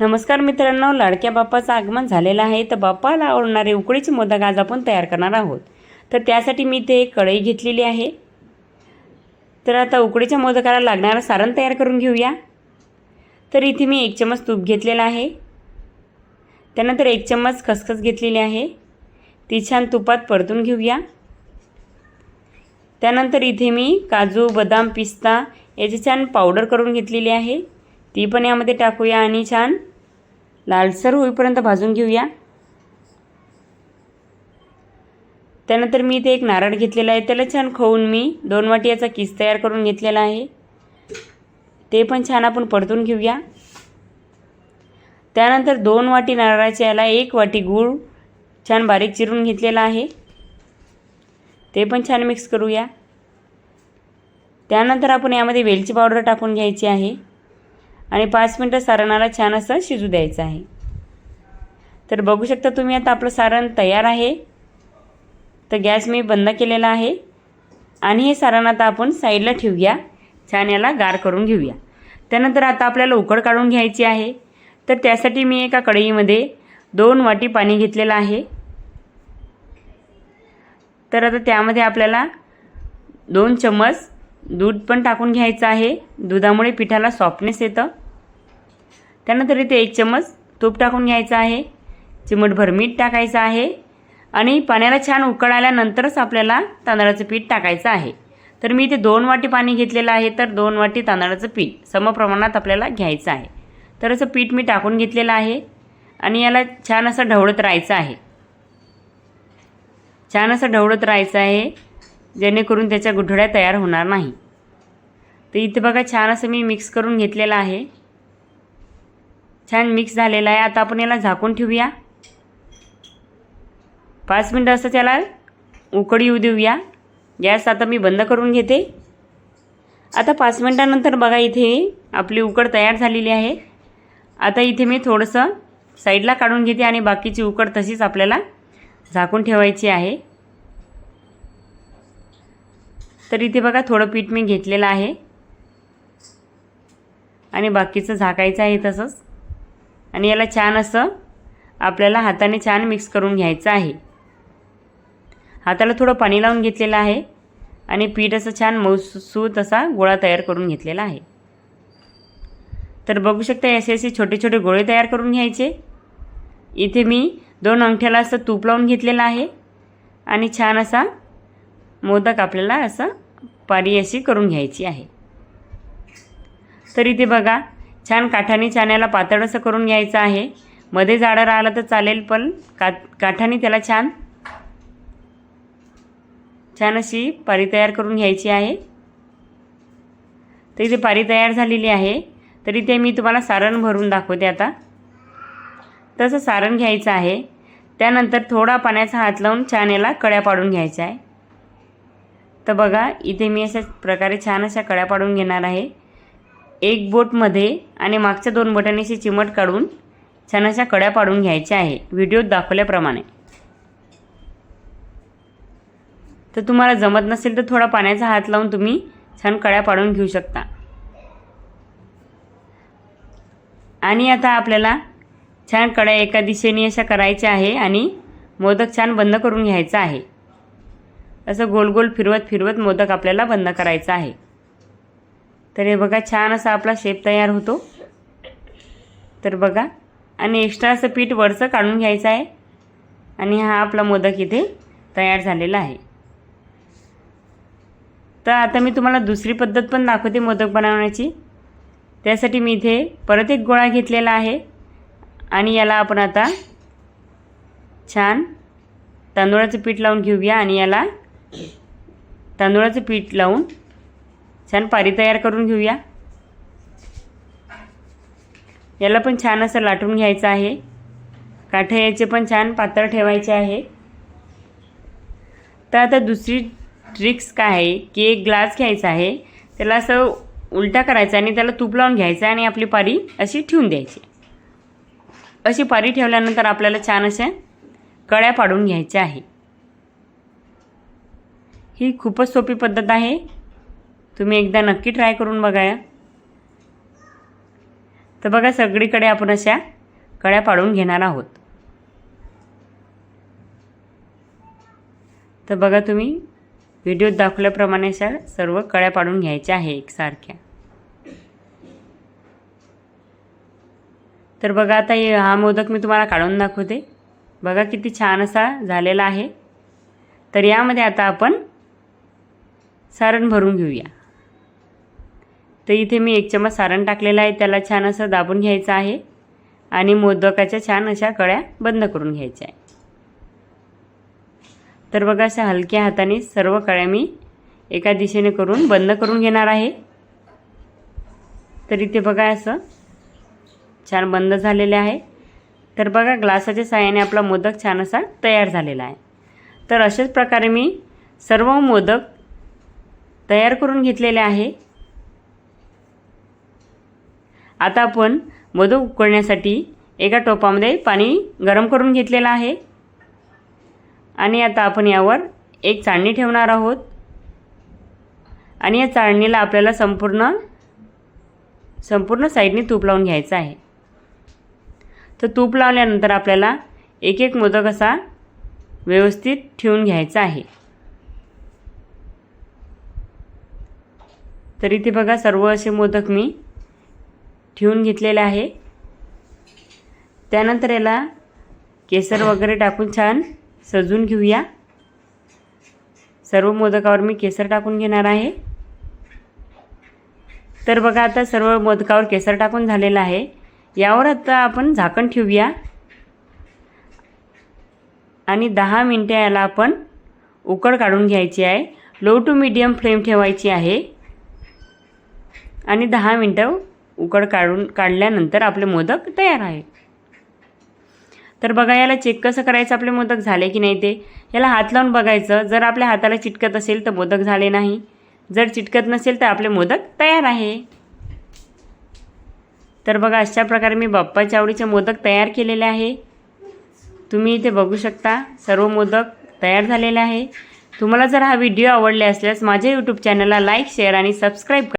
नमस्कार मित्रांनो लाडक्या बाप्पाचं आगमन झालेलं आहे. तर बाप्पाला आवडणारे उकडीचे मोदक आज आपण तयार करणार आहोत. तर त्यासाठी मी ते कढई घेतलेली आहे. तर आता उकडीच्या मोदकाला लागणारं सारण तयार करून घेऊया. तर इथे मी एक चम्मच तूप घेतलेलं आहे. त्यानंतर एक चम्मच खसखस घेतलेली आहे. ती छान तुपात परतून घेऊया. त्यानंतर इथे मी काजू बदाम पिस्ता याची छान पावडर करून घेतलेली आहे. ती पण यामध्ये टाकूया आणि छान लालसर होईपर्यंत भाजून घेऊया. त्यानंतर मी इथे एक नारळ घेतलेला आहे. त्याला छान खवून मी दोन वाटी याचा किस तयार करून घेतलेला आहे. ते पण छान आपण परतून घेऊया. त्यानंतर दोन वाटी नारळाच्या याला एक वाटी गूळ छान बारीक चिरून घेतलेला आहे. ते पण छान मिक्स करूया. त्यानंतर आपण यामध्ये वेलची पावडर टाकून घ्यायची आहे. आणि पाच मिनटं सारणाला छान असं शिजू द्यायचं आहे. तर बघू शकता तुम्ही आता आपलं सारण तयार आहे. तर गॅस मी बंद केलेला आहे. आणि हे सारण आता आपण साईडला ठेवूया. छान याला गार करून घेऊया. त्यानंतर आता आपल्याला उकड काढून घ्यायची आहे. तर त्यासाठी मी एका कढईमध्ये दोन वाटी पाणी घेतलेलं आहे. तर आता त्यामध्ये आपल्याला दोन चम्मच दूध पण टाकून घ्यायचं आहे. दुधामुळे पिठाला सॉफ्टनेस येतं. त्यानंतर इथे एक चम्मच तूप टाकून घ्यायचं आहे. चिमटभर मीठ टाकायचं आहे. आणि पाण्याला छान उकळ आल्यानंतरच आपल्याला तांदळाचं पीठ टाकायचं आहे. तर मी इथे दोन वाटी पाणी घेतलेलं आहे. तर दोन वाटी तांदळाचं पीठ समप्रमाणात आपल्याला घ्यायचं आहे. तर असं पीठ मी टाकून घेतलेलं आहे. आणि याला छान असं ढवळत राहायचं आहे. छान असं ढवळत राहायचं आहे जेणेकरून त्याच्या गुठळ्या तयार होणार नाही. तर इथे बघा छान असं मी मिक्स करून घेतलेलं आहे. छान मिक्स झालेला आहे. आता आपण याला झाकून ठेवूया. पाच मिनटं असं त्याला उकडी येऊ देऊया. गॅस आता मी बंद करून घेते. आता पाच मिनटानंतर बघा इथे आपली उकड तयार झालेली आहे. आता इथे मी थोडंसं साईडला काढून घेते आणि बाकीची उकड तशीच आपल्याला झाकून ठेवायची आहे. तर इथे बघा थोडं पीठ मी घेतलेलं आहे. आणि बाकीचं झाकायचं आहे तसंच. आणि याला छान असं आपल्याला हाताने छान मिक्स करून घ्यायचं आहे. हाताला थोडं पाणी लावून घेतलेलं आहे आणि पीठ असं छान मऊसूत असा गोळा तयार करून घेतलेला आहे. तर बघू शकता असे असे छोटे छोटे गोळे तयार करून घ्यायचे. इथे मी दोन अंगठ्याला असं तूप लावून घेतलेलं आहे आणि छान असा मोदक आपल्याला असं पारी अशी करून घ्यायची आहे. तर इथे बघा छान काठाने छान पातळ असं करून घ्यायचं आहे. मध्ये जाडं राहिलं तर चालेल पण का काठाने त्याला छान छान अशी पारी तयार करून घ्यायची आहे. तर इथे पारी तयार झालेली आहे. तर इथे मी तुम्हाला सारण भरून दाखवते आता. तसं सारण घ्यायचं आहे. त्यानंतर थोडा पाण्याचा हात लावून छान याला कड्या पाडून घ्यायच्या आहे. तर बघा इथे मी अशा प्रकारे छान अशा कड्या पाडून घेणार आहे. एक बोटमध्ये आणि मागच्या दोन बोटांनी अशी चिमट काढून छान अशा कड्या पाडून घ्यायच्या आहे. व्हिडिओत दाखवल्याप्रमाणे. तर तुम्हाला जमत नसेल तर थोडा पाण्याचा हात लावून तुम्ही छान कड्या पाडून घेऊ शकता. आणि आता आपल्याला छान कड्या एका दिशेने अशा करायच्या आहे आणि मोदक छान बंद करून घ्यायचा आहे. असं गोल गोल फिरवत फिरवत मोदक आपल्याला बंद करायचा आहे. तर हे बघा छान असा आपला शेप तयार होतो. तर बघा आणि एक्स्ट्रा असं पीठ वरचं काढून घ्यायचं आहे. आणि हा आपला मोदक इथे तयार झालेला आहे. तर आता मी तुम्हाला दुसरी पद्धत पण दाखवते मोदक बनवण्याची. त्यासाठी मी इथे परत एक गोळा घेतलेला आहे. आणि याला आपण आता छान तांदूळाचं पीठ लावून घेऊया. आणि याला तांदूळाचं पीठ लावून छान पारी तयार करून घेऊया. याला पण छान असं लाटून घ्यायचं आहे. काठे याचे पण छान पातळ ठेवायचे आहे. तर आता दुसरी ट्रिक्स काय आहे? की एक ग्लास घ्यायचा आहे. त्याला असं उलटा करायचा आणि त्याला तूप लावून घ्यायचं आणि आपली पारी अशी ठेवून द्यायची. अशी पारी ठेवल्यानंतर आपल्याला छान अशा कळ्या पाडून घ्यायच्या आहे. ही खूपच सोपी पद्धत आहे. तुम्ही एकदा नक्की ट्राय करून बघा या तर बघा सगळीकडे आपण अशा कळ्या पाडून घेणार आहोत. तर बघा तुम्ही व्हिडिओत दाखवल्याप्रमाणे अशा सर्व कळ्या पाडून घ्यायच्या आहे एकसारख्या. तर बघा आता हा मोदक मी तुम्हाला काढून दाखवते. बघा किती छान असा झालेला आहे. तर यामध्ये आता आपण सारण भरून घेऊया. तर इथे मी एक चमच सारण टाकलेलं आहे. त्याला छान असं दाबून घ्यायचं आहे. आणि मोदकाच्या छान अशा कळ्या बंद करून घ्यायच्या आहे. तर बघा अशा हलक्या हाताने सर्व कळ्या मी एका दिशेने करून बंद करून घेणार आहे. तर इथे बघा असं छान बंद झालेले आहे. तर बघा ग्लासाच्या साहाय्याने आपला मोदक छान असा तयार झालेला आहे. तर अशाच प्रकारे मी सर्व मोदक तयार करून घेतलेले आहे. आता आपण मोदक उकळण्यासाठी एका टोपामध्ये पाणी गरम करून घेतलेलं आहे. आणि आता आपण यावर एक चाळणी ठेवणार आहोत. आणि या चाळणीला आपल्याला संपूर्ण संपूर्ण साईडने तूप लावून घ्यायचं आहे. तर तूप लावल्यानंतर आपल्याला एक एक मोदक असा व्यवस्थित ठेवून घ्यायचा आहे. तर इथे बघा सर्व असे मोदक मी ठेवून घेतलेलं आहे. त्यानंतर याला केसर वगैरे टाकून छान सजून घेऊया. सर्व मोदकावर मी केसर टाकून घेणार आहे. तर बघा आता सर्व मोदकावर केसर टाकून झालेलं आहे. यावर आता आपण झाकण ठेवूया. आणि दहा मिनटं याला आपण उकड काढून घ्यायची आहे. लो टू मीडियम फ्लेम ठेवायची आहे. आणि दहा मिनटं उकड काढून काढल्यानंतर आपले मोदक तयार आहे तर बघा याला चेक कसं करायचं? आपले मोदक झाले की नाही ते? याला हात लावून बघायचं. जर आपल्या हाताला चिटकत असेल तर मोदक झाले नाही. जर चिटकत नसेल तर आपले मोदक तयार आहे. तर बघा अशा प्रकारे मी बाप्पाच्या आवडीचे मोदक तयार केलेले आहे. तुम्ही इथे बघू शकता सर्व मोदक तयार झालेले आहे. तुम्हाला जर हा व्हिडिओ आवडले असल्यास माझ्या यूट्यूब चॅनलला लाईक शेअर आणि सबस्क्राईब करा.